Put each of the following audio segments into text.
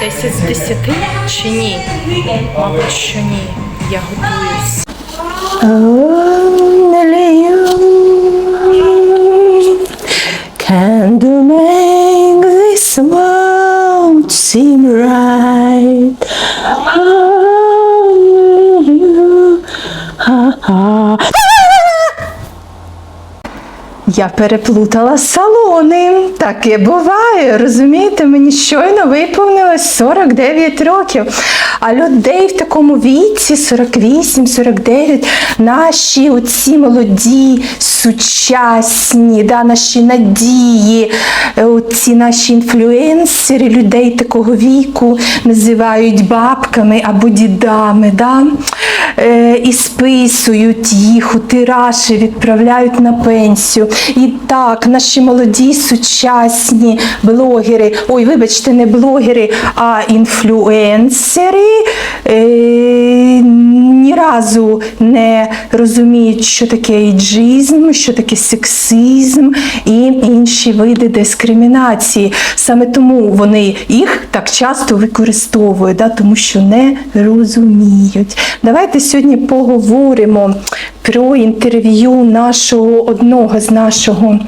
10 з 10 чи ні? Мабуть, що ні. Я готуюсь. Я переплутала салони. Таке буває. Розумієте, мені щойно виповнилось 49 років. А людей в такому віці, 48-49, наші оці молоді, сучасні, да, наші надії, е, оці наші інфлюенсери людей такого віку називають бабками або дідами. Да? Е, і списують їх у тиражі, відправляють на пенсію. І так, наші молоді сучасні блогери, ой, вибачте, не блогери, а інфлюенсери е, ні разу не розуміють, що таке ейджизм, що таке сексизм і інші види дискримінації. Саме тому вони їх так часто використовують, да, тому що не розуміють. Давайте сьогодні поговоримо про інтерв'ю нашого одного з нашого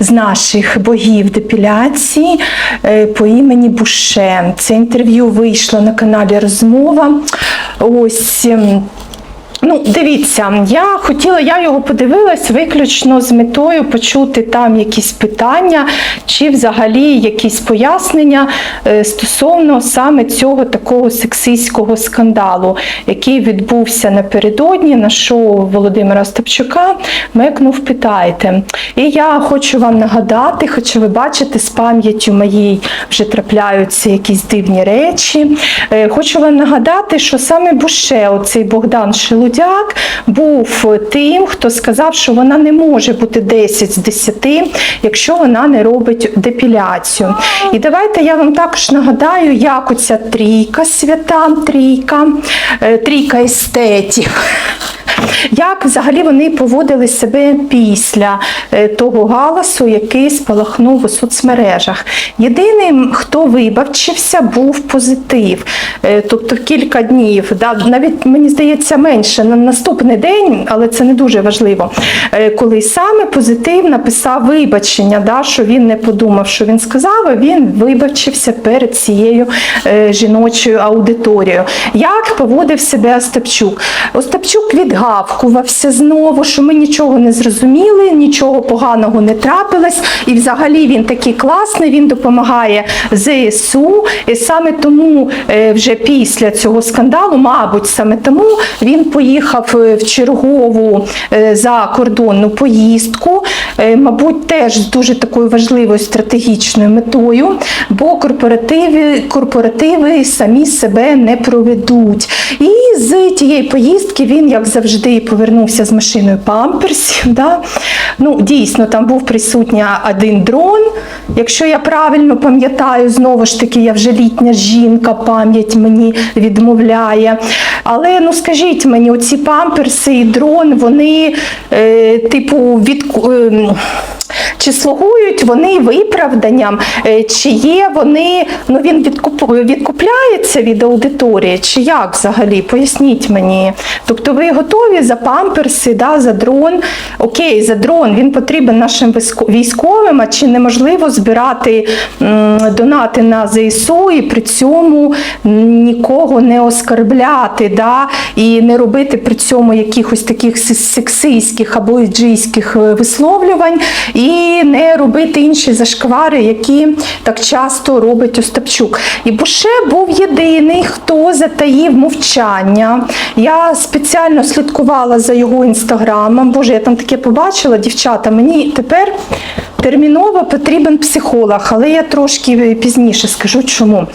з наших богів депіляції е, по імені Буше. Це інтерв'ю вийшло на каналі Розмова. Ось. Ну, дивіться, я хотіла, я його подивилась виключно з метою почути там якісь питання чи взагалі якісь пояснення е, стосовно саме цього такого сексистського скандалу, який відбувся напередодні на шоу Володимира Степчука. Мекнув питайте. І я хочу вам нагадати, хоча ви бачите, з пам'яттю моїй вже трапляються якісь дивні речі. Е, Хочу вам нагадати, що саме Буше, оцей Богдан Шелудяк, був тим, хто сказав, що вона не може бути 10 з 10, якщо вона не робить депіляцію. І давайте я вам також нагадаю, як оця трійка, свята трійка, е, трійка естетів. Як взагалі вони поводили себе після е, того галасу, який спалахнув у соцмережах? Єдиним, хто вибавчився, був позитив. Е, Тобто кілька днів, навіть мені здається менше на наступний день, але це не дуже важливо. е, Коли саме позитив написав вибачення, да, що він не подумав, що він сказав, а він вибачився перед цією е, жіночою аудиторією. Як поводив себе Остапчук? Остапчук відгавкувався знову, що ми нічого не зрозуміли, нічого поганого не трапилось, і взагалі він такий класний, він допомагає ЗСУ. І саме тому е, вже після цього скандалу, мабуть, саме тому він поїхав е, в чергову за закордонну поїздку, е, мабуть, теж з дуже такою важливою стратегічною метою, бо корпоративи, корпоративи самі себе не проведуть. І з тієї поїздки він, як завжди, повернувся з машиною памперсів. Да? Ну, дійсно, там був присутній один дрон. Якщо я правильно пам'ятаю, знову ж таки, я вже літня жінка, пам'ять мені відмовляє. Але ну скажіть мені, оці памперси і дрон, вони, е, типу, від. Е, Um, чи слугують вони виправданням, е, чи є вони, ну він відкуп, відкупляється від аудиторії, чи як взагалі? Поясніть мені. Тобто ви готові за памперси, да, за дрон? Окей, за дрон він потрібен нашим військовим, а чи неможливо збирати донати на ЗСУ і при цьому нікого не оскарбляти, да, і не робити при цьому якихось таких сексистських або іджийських е, висловлювань, і не робити інші зашквари, які так часто робить Остапчук. І Буше був єдиний, хто затаїв мовчання. Я спеціально слідкувала за його інстаграмом. Боже, я там таке побачила, дівчата. Мені тепер терміново потрібен психолог, але я трошки пізніше скажу чому.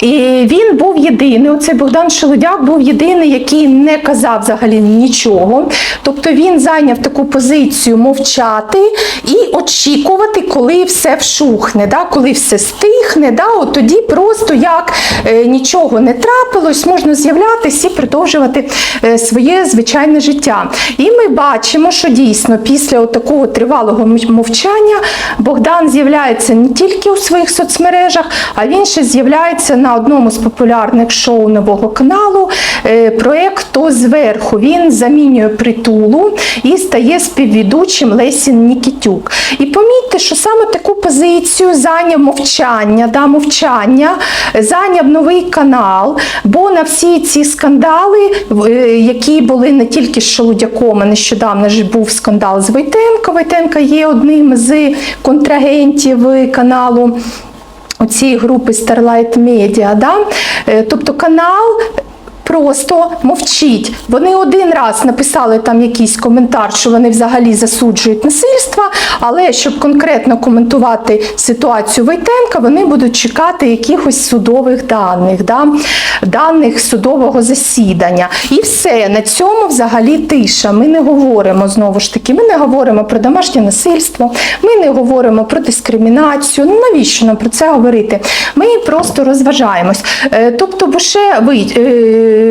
І він був єдиний. Оцей Богдан Шелудяк був єдиний, який не казав взагалі нічого. Тобто він зайняв таку позицію мовчати і очікувати, коли все вшухне, да? коли все стихне. Да? От тоді просто як е, нічого не трапилось, можна з'являтися і продовжувати е, своє звичайне життя. І ми бачимо, що дійсно після такого тривалого мовчання Богдан з'являється не тільки у своїх соцмережах, а він ще з'являється на одному з популярних шоу нового каналу. е, Проект «То зверху. Він замінює притулу і стає співвідучим Лесін Нікітюк. І помітьте, що саме таку позицію зайняв мовчання, да, мовчання, зайняв новий канал, бо на всі ці скандали, е, які були не тільки з Шелудяком, а нещодавно ж був скандал з Войтенко. Войтенко є одним з контрагентів каналу цієї групи Starlight Media. Да? Е, Тобто канал. Просто мовчить. Вони один раз написали там якийсь коментар, що вони взагалі засуджують насильство, але щоб конкретно коментувати ситуацію Войтенка, вони будуть чекати якихось судових даних, да? даних судового засідання. І все, на цьому взагалі тиша. Ми не говоримо знову ж таки, ми не говоримо про домашнє насильство, ми не говоримо про дискримінацію. Ну навіщо нам про це говорити? Ми просто розважаємось. Е, Тобто Буше ви-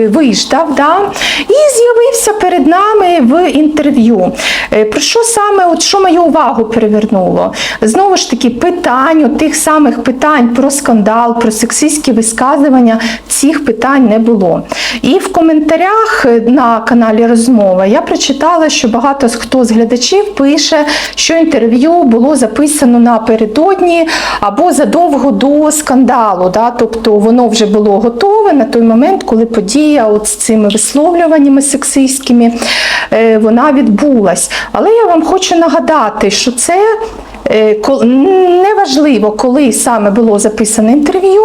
виїжджав, да? і з'явився перед нами в інтерв'ю. Е, Про що саме, от що мою увагу перевернуло? Знову ж таки, питань, от тих самих питань про скандал, про сексистські висказування, цих питань не було. І в коментарях е, на каналі Розмова я прочитала, що багато хто з глядачів пише, що інтерв'ю було записано напередодні або задовго до скандалу. Да? Тобто воно вже було готове на той момент, коли подія от з цими висловлюваннями сексистськими е, вона відбулась. Але я вам хочу нагадати, що це. Е, Неважливо, коли саме було записане інтерв'ю,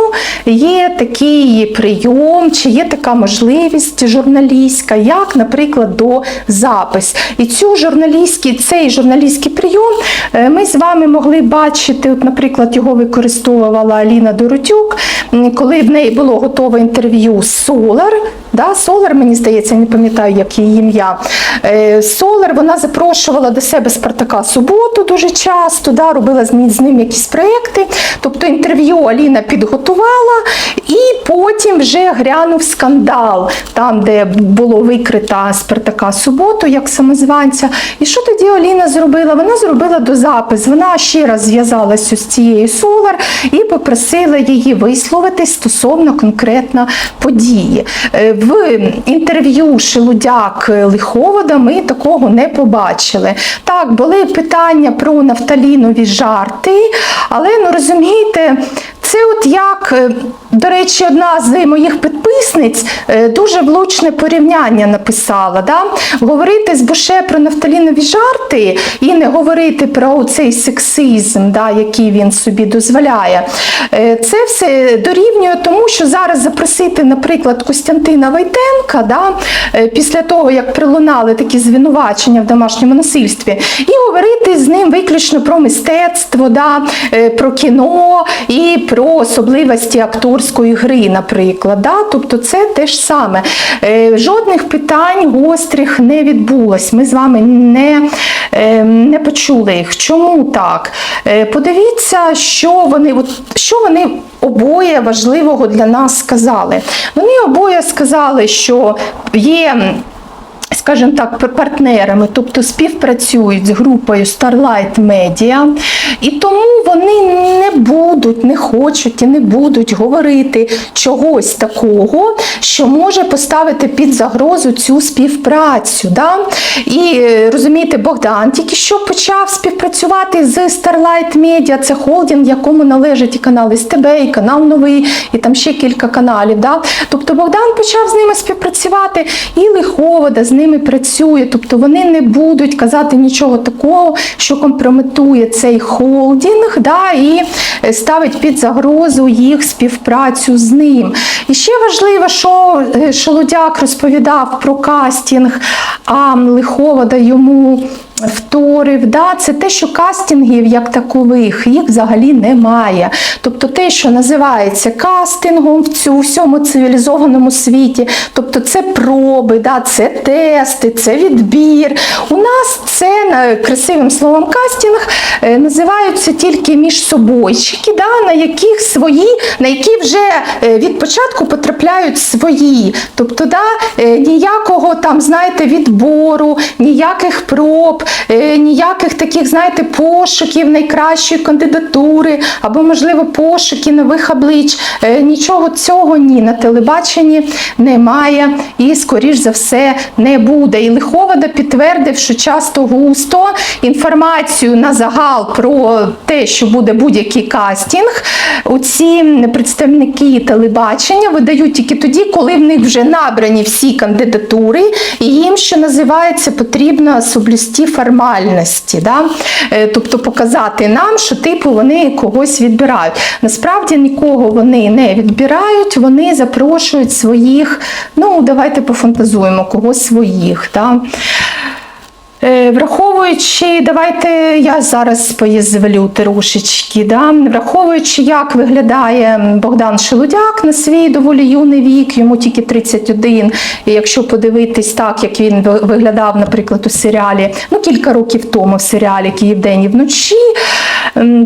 є такий прийом, чи є така можливість журналістська, як, наприклад, до запис. І цю журналістський, цей журналістський прийом е, ми з вами могли бачити, от, наприклад, його використовувала Аліна Доротюк, коли в неї було готове інтерв'ю з Солар. Да, Солар, мені здається, не пам'ятаю, як її ім'я. Е, Солар вона запрошувала до себе Спартака Суботу дуже часто, да, робила з ним, якісь проекти. Тобто інтерв'ю Аліна підготувала, і потім вже грянув скандал, там, де було викрита Спартака Суботу, як самозванця. І що тоді Аліна зробила? Вона зробила дозапис. Вона ще раз зв'язалася з цією Солар і попросила її висловитись стосовно конкретно події. В інтерв'ю Шелудяк Лиховода ми такого не побачили. Так, були питання про нафталінові жарти, але ну розумієте, це от як, е, до речі, одна з моїх підписниць е, дуже влучне порівняння написала. Да? Говорити з Буше про нафталінові жарти і не говорити про цей сексизм, да, який він собі дозволяє. Е, Це все дорівнює тому, що зараз запросити, наприклад, Костянтина Войтенка, да, е, після того, як прилунали такі звинувачення в домашньому насильстві, і говорити з ним виключно про мистецтво, да, е, про кіно і про особливості акторської гри, наприклад. Да? Тобто це те ж саме. Е, Жодних питань гострих не відбулось. Ми з вами не, е, не почули їх. Чому так? Е, Подивіться, що вони, що вони обоє важливого для нас сказали. Вони обоє сказали, що є скажімо так, партнерами, тобто співпрацюють з групою Starlight Media, і тому вони не будуть, не хочуть і не будуть говорити чогось такого, що може поставити під загрозу цю співпрацю. Да? І е, розумієте, Богдан тільки що почав співпрацювати з Starlight Media, це холдинг, якому належить і канал СТБ, і канал Новий, і там ще кілька каналів. Да? Тобто Богдан почав з ними співпрацювати, і Лиховода з ними працює. Тобто вони не будуть казати нічого такого, що компрометує цей холдинг, да, і е, ставить під загрозу їх співпрацю з ним. І ще важливо, що Шолодяк розповідав про кастинг, а Лиховода йому вторив, да, це те, що кастингів як такових їх взагалі немає. Тобто те, що називається кастингом в цю всьому цивілізованому світі, тобто це проби, да, це тести, це відбір. У нас це красивим словом кастинг е, називаються тільки між собойчики, да, на яких свої, на які вже е, від початку потрапляють свої. Тобто, да, е, ніякого там, знаєте, відбору, ніяких проб, е, ніяких таких, знаєте, пошуків найкращої кандидатури, або, можливо, пошуки нових облич. Е, Нічого цього ні на телебаченні немає і, скоріш за все, не буде. І Лиховода підтвердив, що часто густо інформацію на загал про те, що буде будь-який кастинг, оці представники телебачення видають тільки тоді, коли в них вже набрані всі кандидатури, і їм, що називається, потрібно соблюсті формальності. Да? Е, Тобто показати нам, що типу вони когось відбирають. Насправді нікого вони не відбирають, вони запрошують своїх, ну давайте пофантазуємо, когось своїх. Да? Е, Враховуючи, давайте я зараз поїзвелю трошечки, да? враховуючи, як виглядає Богдан Шелудяк на свій доволі юний вік, йому тільки 31, і якщо подивитись так, як він виглядав, наприклад, у серіалі, ну кілька років тому в серіалі Київ день і вночі,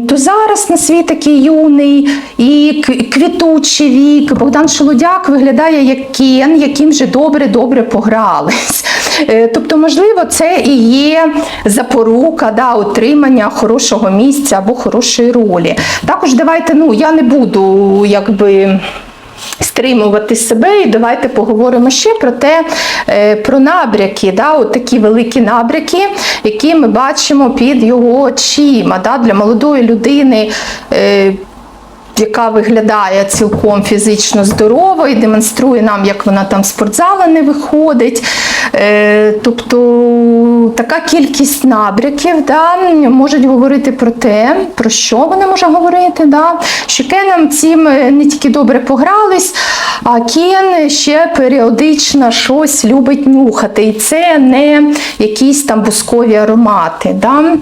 то зараз на свій такий юний і квітучий вік Богдан Шелудяк виглядає як Кен, яким же добре-добре погрались. Е, Тобто, можливо, це і є запорука да, отримання хорошого місця або хорошої ролі. Також давайте, ну я не буду якби. Стримувати себе, і давайте поговоримо ще про те, е, про набряки, да, от такі великі набряки, які ми бачимо під його очима. Да, для молодої людини. Яка виглядає цілком фізично здорово і демонструє нам, як вона там з спортзала не виходить. Е, тобто така кількість набряків да, можуть говорити про те, про що вони можуть говорити. Да, що Кеном цим е, не тільки добре погрались, а Кен ще періодично щось любить нюхати. І це не якісь там бускові аромати. Да.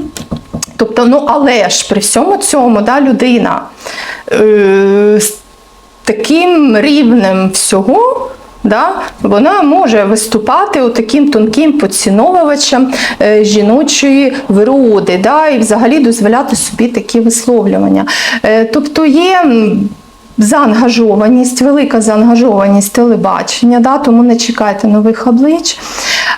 Тобто, ну але ж при всьому цьому да, людина е, з таким рівнем всього. Да, вона може виступати таким тонким поціновувачем е, жіночої вроди, да, і взагалі дозволяти собі такі висловлювання. Е, тобто є заангажованість, велика заангажованість телебачення, да, тому не чекайте нових облич.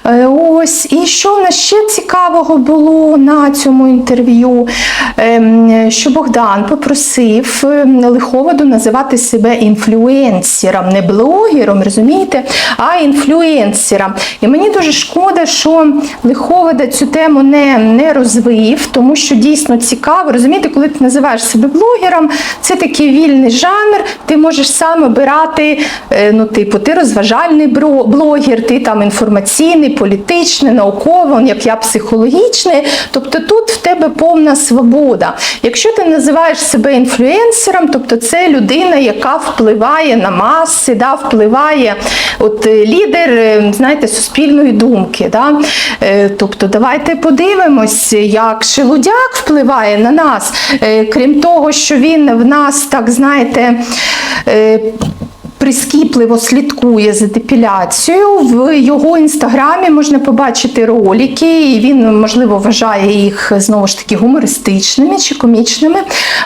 Е, Ось, і що в нас ще цікавого було на цьому інтерв'ю? Ем, Що Богдан попросив ем, Лиховоду називати себе інфлюенсером, не блогером, розумієте, а інфлюенсером. І мені дуже шкода, що Лиховода цю тему не, не розвив, тому що дійсно цікаво. Розумієте, коли ти називаєш себе блогером, це такий вільний жанр, ти можеш сам обирати, е, ну, типу, ти розважальний блогер, ти там інформаційний, політичний, науковий, як я психологічний. Тобто тут в тебе повна свобода. Якщо ти називаєш себе інфлюенсером, тобто це людина, яка впливає на маси, да, впливає от е, лідер, е, знаєте, суспільної думки. Да? Тобто, давайте подивимось, як Шелудяк впливає на нас, крім того, що він в нас, так знаєте, е, прискіпливо слідкує за депіляцією. В його інстаграмі можна побачити ролики, і він, можливо, вважає їх знову ж таки гумористичними чи комічними.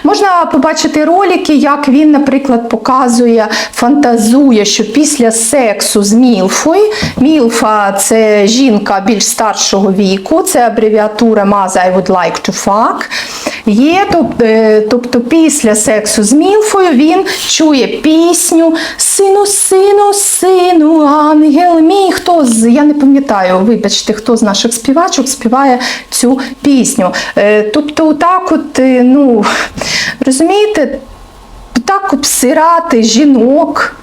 Можна побачити ролики, як він, наприклад, показує, фантазує, що після сексу з Мілфою, Мілфа це жінка більш старшого віку, це абревіатура Mother I would like to fuck. Є, е, тобто після сексу з Мілфою він чує пісню Сину, сину, сину, ангел мій. Хто з я не пам'ятаю, вибачте, хто з наших співачок співає цю пісню. Е, Тобто, так, от, е, ну розумієте, так обсирати жінок.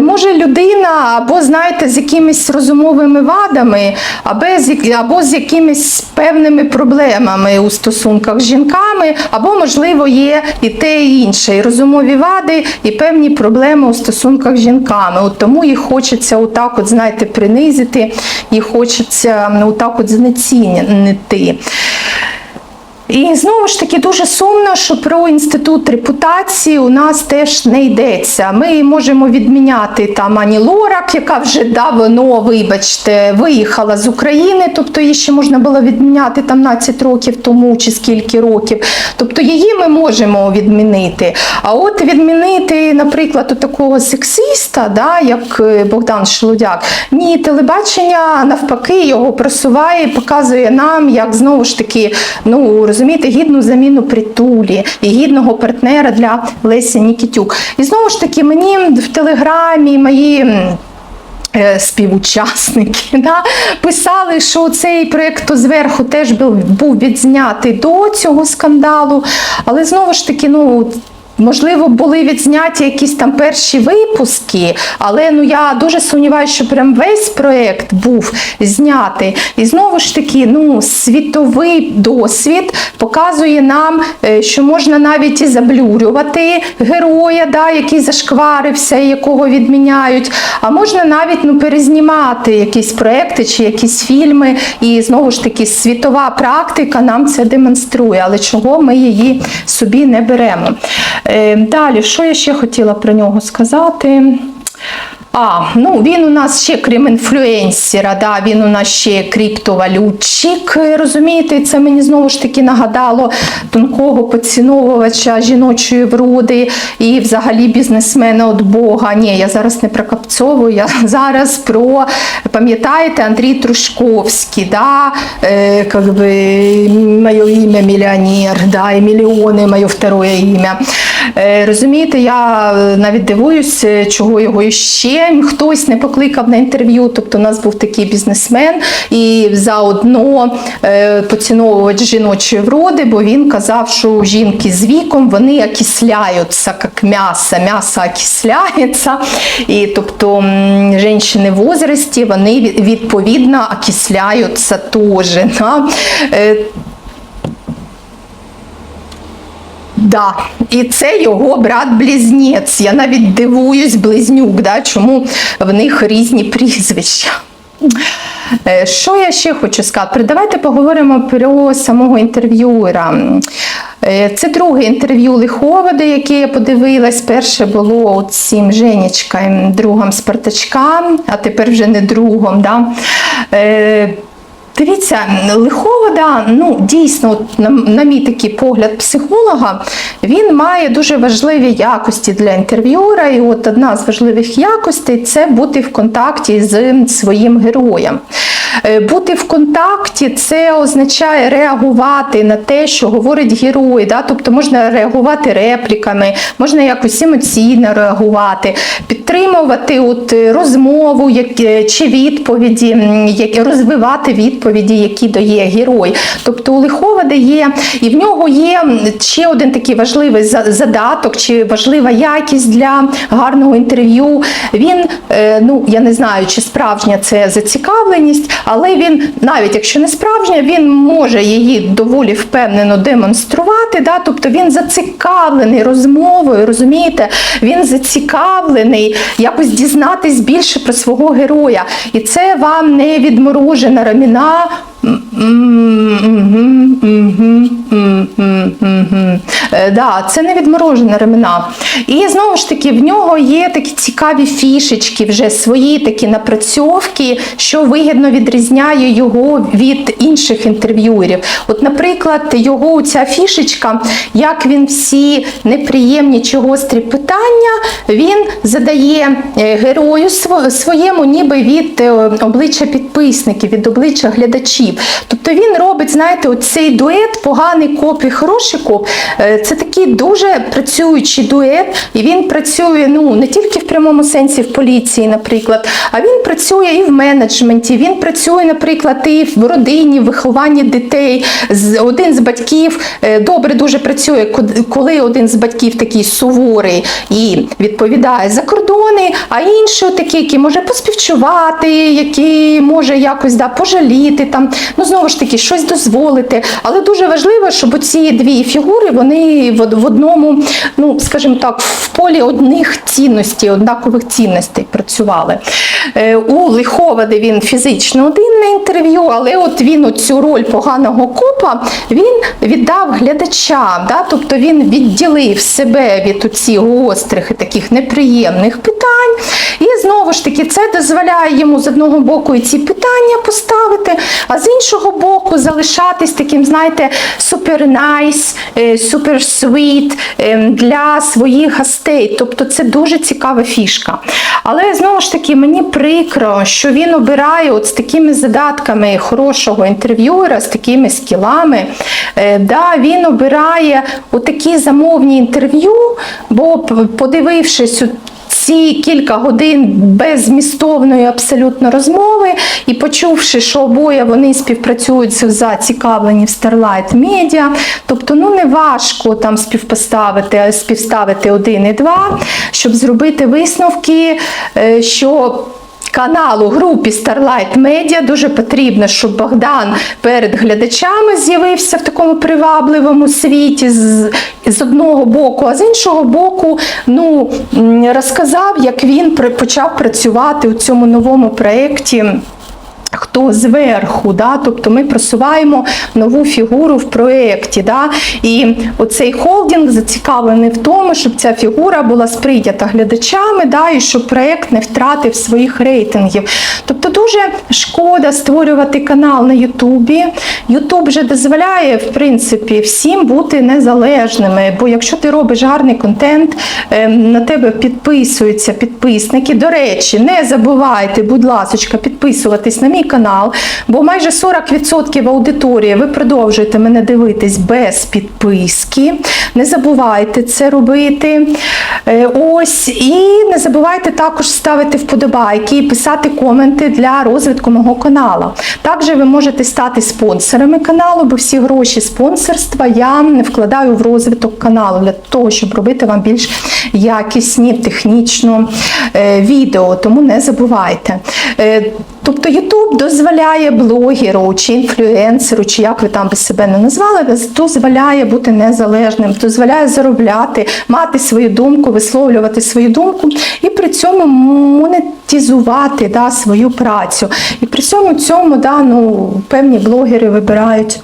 Може людина або, знаєте, з якимись розумовими вадами, або з, якимись певними проблемами у стосунках з жінками, або, можливо, є і те, і інше, і розумові вади, і певні проблеми у стосунках з жінками. От тому їх хочеться отак, от, знаєте, принизити, їх хочеться отак от знецінити. І знову ж таки дуже сумно, що про інститут репутації у нас теж не йдеться. Ми можемо відміняти там Ані Лорак, яка вже давно, вибачте, виїхала з України, тобто її ще можна було відміняти там 15 років тому чи скільки років. Тобто її ми можемо відмінити. А от відмінити, наприклад, от такого сексиста, да, як е, Богдан Шелудяк, ні, телебачення навпаки його просуває, показує нам, як знову ж таки, ну розумієте, гідну заміну притулі і гідного партнера для Лесі Нікітюк. І знову ж таки, мені в телеграмі мої. е, Співучасники да, писали, що цей проєкт «То зверху теж був, був відзнятий до цього скандалу, але знову ж таки, ну. Можливо, були відзняті якісь там перші випуски, але ну я дуже сумніваюся, що прям весь проєкт був знятий. І знову ж таки, ну світовий досвід показує нам, е, що можна навіть і заблюрювати героя, да, який зашкварився, і якого відміняють. А можна навіть ну перезнімати якісь проекти чи якісь фільми. І знову ж таки, світова практика нам це демонструє, але чого ми її собі не беремо. Е, Далі, що я ще хотіла про нього сказати? А, ну він у нас ще крім інфлюенсера, да, він у нас ще криптовалютчик, розумієте, це мені знову ж таки нагадало тонкого поціновувача жіночої вроди і взагалі бізнесмена від Бога. Ні, я зараз не про Капцову, я зараз про, пам'ятаєте, Андрій Трушковський, да, е, как моє ім'я мільйонер, да, і мільйони моє второе ім'я. Е, Розумієте, я е, навіть дивуюсь, е, чого його іще хтось не покликав на інтерв'ю. Тобто, у нас був такий бізнесмен і заодно поціновувач жіночої вроди, бо він казав, що жінки з віком вони окисляються, як м'ясо, м'ясо окисляється. І тобто жінки в возрасті вони відповідно окисляються теж. Да? Е, Да, і це його брат-близнець. Я навіть дивуюсь, близнюк, да, чому в них різні прізвища. Е, Що я ще хочу сказати? Давайте поговоримо про самого інтерв'юера. Е, Це друге інтерв'ю Лиховода, яке я подивилась. Перше було цим Женечка, другом Спартачка, а тепер вже не другом. Да? Дивіться, Лиховода, ну дійсно, на, на мій такий погляд психолога, він має дуже важливі якості для інтерв'юера. І от одна з важливих якостей це бути в контакті з своїм героєм. Е, Бути в контакті це означає реагувати на те, що говорить герой. Да? Тобто можна реагувати репліками, можна якось емоційно реагувати, підтримувати от розмову як, е, чи відповіді, як, розвивати відповіді, які дає герой. Тобто у Лиховода є, і в нього є ще один такий важливий задаток чи важлива якість для гарного інтерв'ю. Він, е, ну я не знаю, чи справжня це зацікавленість, але він, навіть якщо не справжня, він може її доволі впевнено демонструвати. Да? Тобто він зацікавлений розмовою, розумієте? Він зацікавлений якось дізнатись більше про свого героя. І це вам не відморожена раміна. 다 Е, Да, це не відморожена ремена. І знову ж таки, в нього є такі цікаві фішечки, вже свої такі напрацьовки, що вигідно відрізняє його від інших інтерв'юерів. От, наприклад, його ця фішечка, як він всі неприємні чи гострі питання, він задає е, герою своєму, ніби від е, обличчя підписників, від обличчя глядачів. Тобто він робить, знаєте, оцей дует, поганий коп і хороший коп. Е, Це такий дуже працюючий дует, і він працює ну не тільки в прямому сенсі в поліції, наприклад, а він працює і в менеджменті. Він працює, наприклад, і в родині, в вихованні дітей. Один з батьків е, добре дуже працює, коли один з батьків такий суворий і відповідає за кордони, а інший такий, який може поспівчувати, який може якось да, пожаліти, там, ну знову ж таки, щось дозволити. Але дуже важливо, щоб ці дві фігури вони в, одному, ну скажімо так, в полі одних цінностей, однакових цінностей працювали. Е, У Лиховади він фізично один на інтерв'ю, але от він цю роль поганого копа він віддав глядачам. Да? Тобто він відділив себе від цих гострих і таких неприємних питань. І знову ж таки, це дозволяє йому з одного боку і ці питання поставити, а з іншого боку залишатись таким, знаєте, супер найс, супер світ для своїх гостей. Тобто це дуже цікава фішка. Але знову ж таки, мені прикро, що він обирає от з такими задатками хорошого інтерв'юера, з такими скілами. Е, Да, він обирає такі замовні інтерв'ю, бо подивившись ці кілька годин безмістовної абсолютно розмови. І почувши, що обоє вони співпрацюють зацікавлені в Starlight Media, тобто ну не важко там співпоставити, співставити один і два, щоб зробити висновки, е, що Каналу групі Starlight Media дуже потрібно, щоб Богдан перед глядачами з'явився в такому привабливому світі з, з одного боку, а з іншого боку, ну розказав, як він почав працювати у цьому новому проєкті. Хто зверху, да? тобто ми просуваємо нову фігуру в проєкті. Да? І оцей холдинг зацікавлений в тому, щоб ця фігура була сприйнята глядачами, да? і щоб проєкт не втратив своїх рейтингів. Тобто дуже шкода створювати канал на Ютубі. Ютуб вже дозволяє, в принципі, всім бути незалежними. Бо якщо ти робиш гарний контент, е, на тебе підписуються підписники. До речі, не забувайте, будь ласка, підписуватись на мій канал, бо майже 40% аудиторії ви продовжуєте мене дивитись без підписки. Не забувайте це робити. Е, Ось, і не забувайте також ставити вподобайки і писати коменти для розвитку мого каналу. Також ви можете стати спонсорами каналу, бо всі гроші спонсорства я вкладаю в розвиток каналу для того, щоб робити вам більш якісні технічно е, відео. Тому не забувайте. Е, Тобто YouTube дозволяє блогеру чи інфлюенсеру, чи як ви там би себе не назвали, дозволяє бути незалежним, дозволяє заробляти, мати свою думку, висловлювати свою думку і при цьому монетизувати да, свою працю. І при цьому цьому да, ну, певні блогери вибирають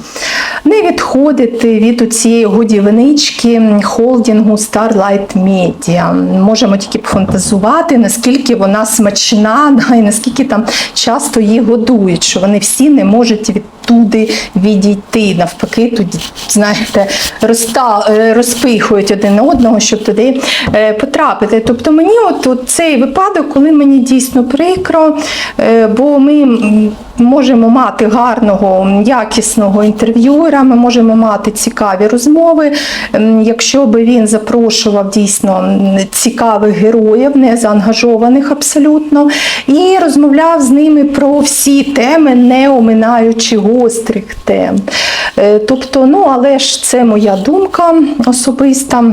не відходити від цієї годівнички холдингу Starlight Media. Можемо тільки фантазувати, наскільки вона смачна, да, і наскільки там часто її годують, що вони всі не можуть відтуди відійти. Навпаки, тоді, знаєте, розта, е, розпихують один одного, щоб туди е, потрапити. Тобто мені от, от цей випадок, коли мені дійсно прикро, е, бо ми можемо мати гарного, якісного інтерв'юера, ми можемо мати цікаві розмови. Якщо би він запрошував дійсно цікавих героїв, не заангажованих абсолютно, і розмовляв з ними про всі теми, не оминаючи гострих тем. Е, Тобто, ну але ж це моя думка особиста.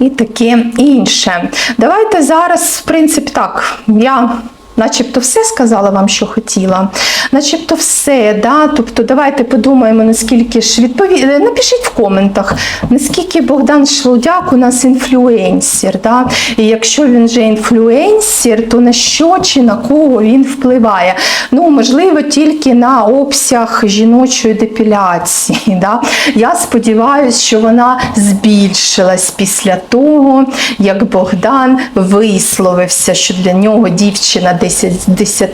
І таке інше. Давайте зараз, в принципі, так, я начебто все сказала вам, що хотіла. Начебто все, да? тобто давайте подумаємо, наскільки ж відпові... Напишіть в коментах, наскільки Богдан Шлудяк у нас інфлюенсер. Да? І якщо він же інфлюенсер, то на що чи на кого він впливає? Ну, можливо, тільки на обсяг жіночої депіляції. Да? Я сподіваюся, що вона збільшилась після того, як Богдан висловився, що для нього дівчина 10 з 10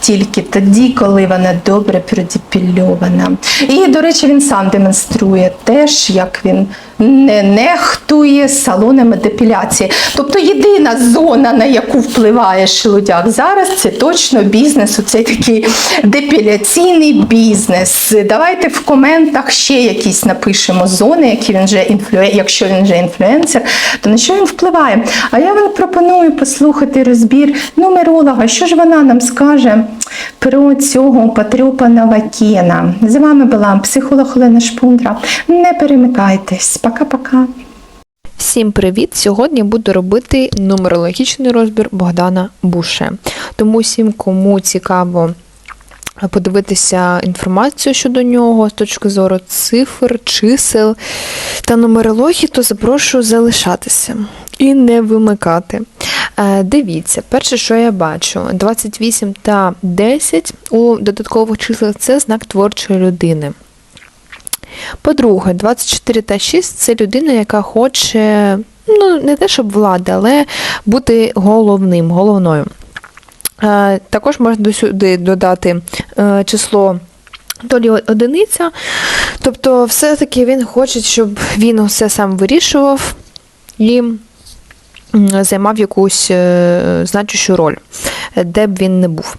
тільки тоді, коли вона добре продіпільована. І, до речі, він сам демонструє теж, як він не нехтує салонами депіляції. Тобто єдина зона, на яку впливає шелудяк зараз, це точно бізнес, оцей такий депіляційний бізнес. Давайте в коментах ще якісь напишемо зони, які він вже інфлює... якщо він вже інфлюенсер, то на що він впливає. А я вам пропоную послухати розбір нумеролога. Що ж вона нам скаже про цього потрьопаного Кена? З вами була психолог Олена Шпундра. Не перемикайтесь. Пока-пока. Всім привіт! Сьогодні буду робити нумерологічний розбір Богдана Буше. Тому всім, кому цікаво подивитися інформацію щодо нього з точки зору цифр, чисел та нумерології, то запрошую залишатися і не вимикати. Е, Дивіться, перше, що я бачу, 28 та 10 у додаткових числах це знак творчої людини. По-друге, 24 та 6 це людина, яка хоче, ну, не те, щоб влади, але бути головним, головною. Е, Також можна сюди додати е, число долі одиниця. Тобто, все-таки він хоче, щоб він усе сам вирішував і займав якусь е, значущу роль, де б він не був.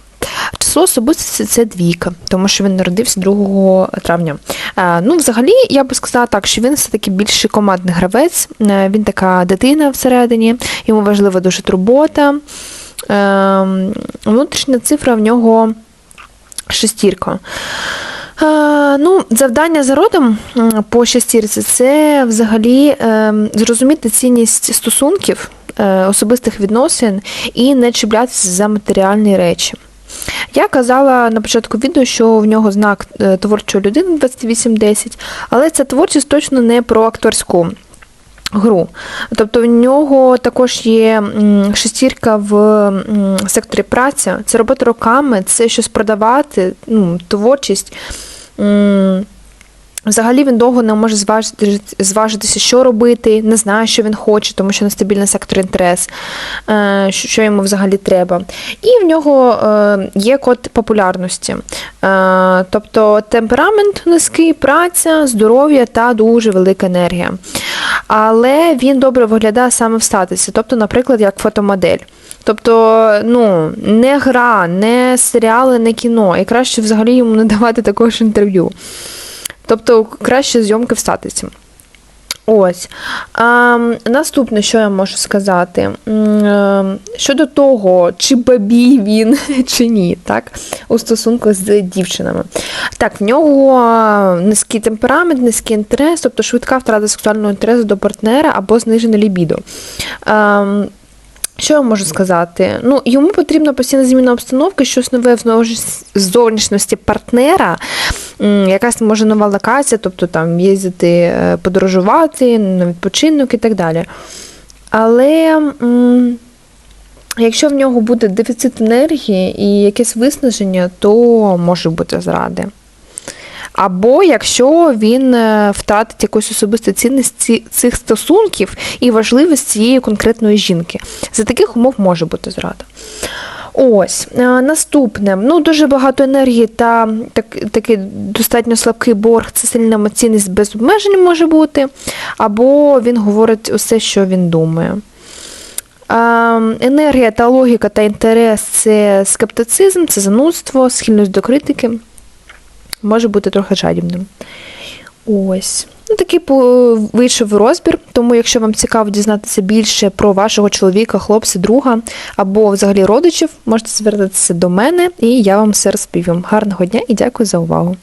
Число особистості це двійка, тому що він народився 2 травня. Е, Ну, взагалі, я би сказала так, що він все-таки більш командний гравець, Е, він така дитина всередині, йому важлива дуже турбота. Е, Внутрішня цифра в нього шестірка. Ну, завдання за родом по шестірці це взагалі зрозуміти цінність стосунків, особистих відносин і не чіплятися за матеріальні речі. Я казала на початку відео, що в нього знак е, творчої людини 2810, але ця творчість точно не про акторську гру. Тобто в нього також є шестірка в секторі праця, це робота руками, це щось продавати, ну, творчість. Взагалі він довго не може зважити, зважитися, що робити, не знає, що він хоче, тому що нестабільний сектор інтерес, е, що що йому взагалі треба. І в нього е, є код популярності. Е, Тобто темперамент низький, праця, здоров'я та дуже велика енергія. Але він добре виглядає саме в статусі, тобто, наприклад, як фотомодель. Тобто, ну, не гра, не серіали, не кіно. І краще взагалі йому не давати також інтерв'ю. Тобто краще зйомки в статусі. Ось. А, наступне, що я можу сказати? Е, Щодо того, чи бабій він, чи ні, так? у стосунках з дівчинами. Так, в нього низький темперамент, низький інтерес, тобто швидка втрата сексуального інтересу до партнера або знижене лібідо. Ем, що я можу сказати? Ну, йому потрібна постійна зміна обстановки, щось нове в зовнішності партнера, якась може нова локація, тобто там їздити, е, подорожувати, на відпочинок і так далі. Але якщо в нього буде дефіцит енергії і якесь виснаження, то може бути зради. Або якщо він е, втратить якусь особисту цінність цих стосунків і важливість цієї конкретної жінки. За таких умов може бути зрада. Ось, е, наступне. Ну, дуже багато енергії та так, такий достатньо слабкий борг, це сильна емоційність без обмежень може бути, або він говорить усе, що він думає. Ем, Енергія та логіка та інтерес це скептицизм, це занудство, схильність до критики може бути трохи жадібним. Ось. Ну, такий вийшов розбір, тому якщо вам цікаво дізнатися більше про вашого чоловіка, хлопця, друга або взагалі родичів, можете звертатися до мене і я вам все розповім. Гарного дня і дякую за увагу.